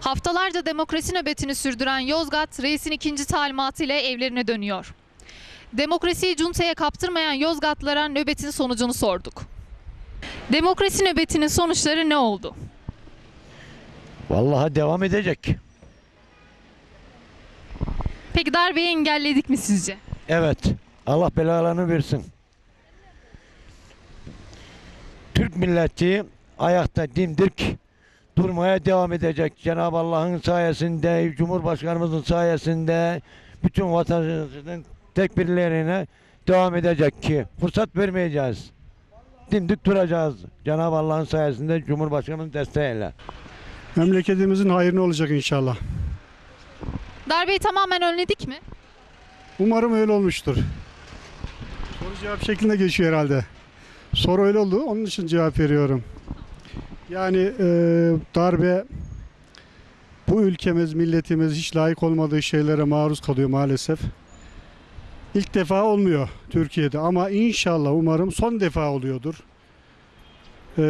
Haftalarca demokrasi nöbetini sürdüren Yozgat, reisin ikinci talimatıyla evlerine dönüyor. Demokrasiyi cuntaya kaptırmayan Yozgatlılara nöbetin sonucunu sorduk. Demokrasi nöbetinin sonuçları ne oldu? Vallahi devam edecek. Peki darbeyi engelledik mi sizce? Evet. Allah belalarını versin. Türk milleti ayakta dimdik durmaya devam edecek. Cenab-ı Allah'ın sayesinde, Cumhurbaşkanımızın sayesinde bütün vatandaşların tekbirlerine devam edecek ki fırsat vermeyeceğiz. Dimdik duracağız. Cenab-ı Allah'ın sayesinde Cumhurbaşkanımızın desteğiyle. Memleketimizin hayrına olacak inşallah. Darbeyi tamamen önledik mi? Umarım öyle olmuştur. Soru cevap şeklinde geçiyor herhalde. Soru öyle oldu, onun için cevap veriyorum. Yani e, darbe bu ülkemiz, milletimiz hiç layık olmadığı şeylere maruz kalıyor maalesef. İlk defa olmuyor Türkiye'de ama inşallah umarım son defa oluyordur. E,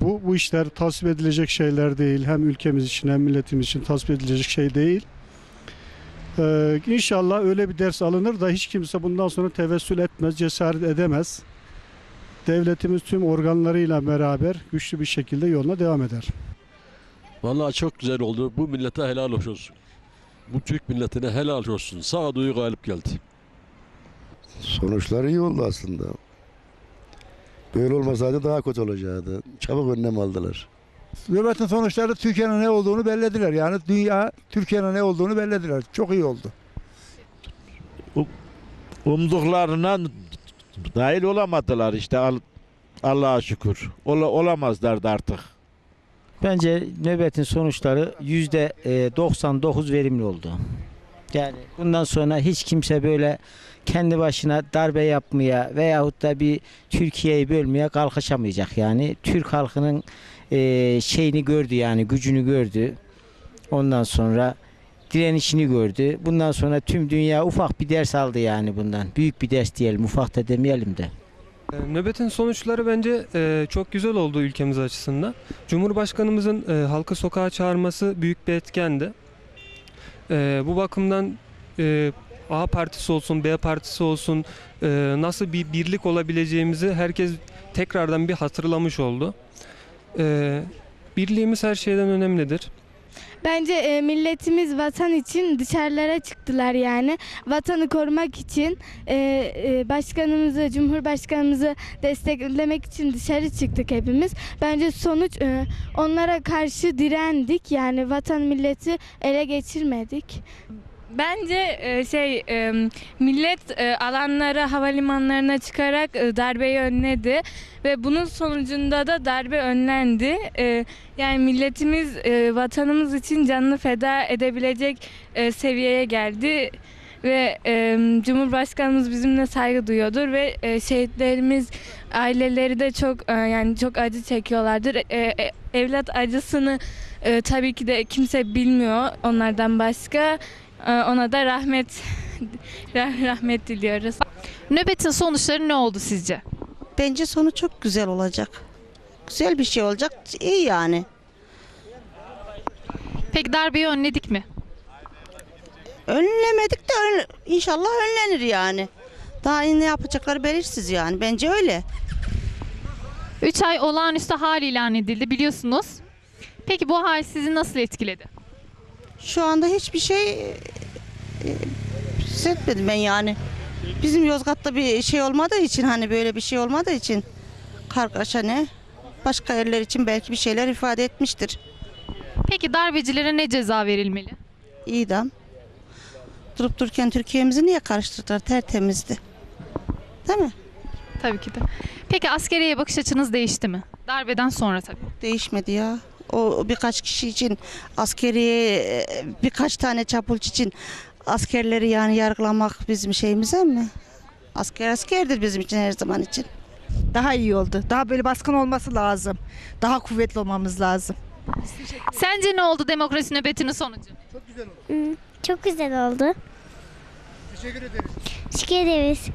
bu, bu işler tasvip edilecek şeyler değil. Hem ülkemiz için hem milletimiz için tasvip edilecek şey değil. Ee, inşallah öyle bir ders alınır da hiç kimse bundan sonra tevessül etmez, cesaret edemez. Devletimiz tüm organlarıyla beraber güçlü bir şekilde yoluna devam eder. Vallahi çok güzel oldu. Bu millete helal olsun. Bu Türk milletine helal olsun. Sağduyu galip geldi. Sonuçları iyi oldu aslında. Böyle olmasaydı daha kötü olacaktı. Çabuk önlem aldılar. Nöbetin sonuçları Türkiye'nin ne olduğunu bellediler. Yani dünya Türkiye'nin ne olduğunu bellediler. Çok iyi oldu. umduklarına dahil olamadılar işte Al- Allah'a şükür. Ola, olamazlardı artık. Bence nöbetin sonuçları yüzde e, 99 verimli oldu. Yani bundan sonra hiç kimse böyle kendi başına darbe yapmaya veyahut da bir Türkiye'yi bölmeye kalkışamayacak yani. Türk halkının e, şeyini gördü yani gücünü gördü. Ondan sonra direnişini gördü. Bundan sonra tüm dünya ufak bir ders aldı yani bundan. Büyük bir ders diyelim ufak da demeyelim de. E, Nöbetin sonuçları bence e, çok güzel oldu ülkemiz açısından. Cumhurbaşkanımızın e, halkı sokağa çağırması büyük bir etkendi. E, bu bakımdan A partisi olsun, B partisi olsun nasıl bir birlik olabileceğimizi herkes tekrardan bir hatırlamış oldu. Birliğimiz her şeyden önemlidir. Bence e, milletimiz vatan için dışarılara çıktılar yani. Vatanı korumak için e, e, başkanımızı, cumhurbaşkanımızı desteklemek için dışarı çıktık hepimiz. Bence sonuç e, onlara karşı direndik. Yani vatan milleti ele geçirmedik. Bence e, şey e, millet e, alanlara havalimanlarına çıkarak e, darbeyi önledi ve bunun sonucunda da darbe önlendi. Yani milletimiz vatanımız için canını feda edebilecek seviyeye geldi ve Cumhurbaşkanımız bizimle saygı duyuyordur ve şehitlerimiz aileleri de çok yani çok acı çekiyorlardır. Evlat acısını tabii ki de kimse bilmiyor onlardan başka. Ee, Ona da rahmet rah- rahmet diliyoruz. Nöbetin sonuçları ne oldu sizce? Bence sonu çok güzel olacak. Güzel bir şey olacak. İyi yani. Peki darbeyi önledik mi? Önlemedik de ön- inşallah önlenir yani. Daha ne yapacakları belirsiz yani. Bence öyle. 3 ay olağanüstü hal ilan edildi biliyorsunuz. Peki bu hal sizi nasıl etkiledi? Şu anda hiçbir şey e, hissetmedim ben yani. Bizim Yozgat'ta bir şey olmadığı için hani böyle bir şey olmadığı için kargaşa ne? Başka yerler için belki bir şeyler ifade etmiştir. Peki darbecilere ne ceza verilmeli? İdam. Durup dururken Türkiye'mizi niye karıştırdılar? Tertemizdi. Değil mi? Tabii ki de. Peki askeriye bakış açınız değişti mi? Darbeden sonra tabii. Değişmedi ya. O birkaç kişi için askeri e, birkaç tane çapulcu için askerleri yani yargılamak bizim şeyimize mi? Asker askerdir bizim için her zaman için. Daha iyi oldu. Daha böyle baskın olması lazım. Daha kuvvetli olmamız lazım. Sence ne oldu demokrasi nöbetinin sonucu? Çok güzel oldu. Teşekkür ederiz. Teşekkür ederiz.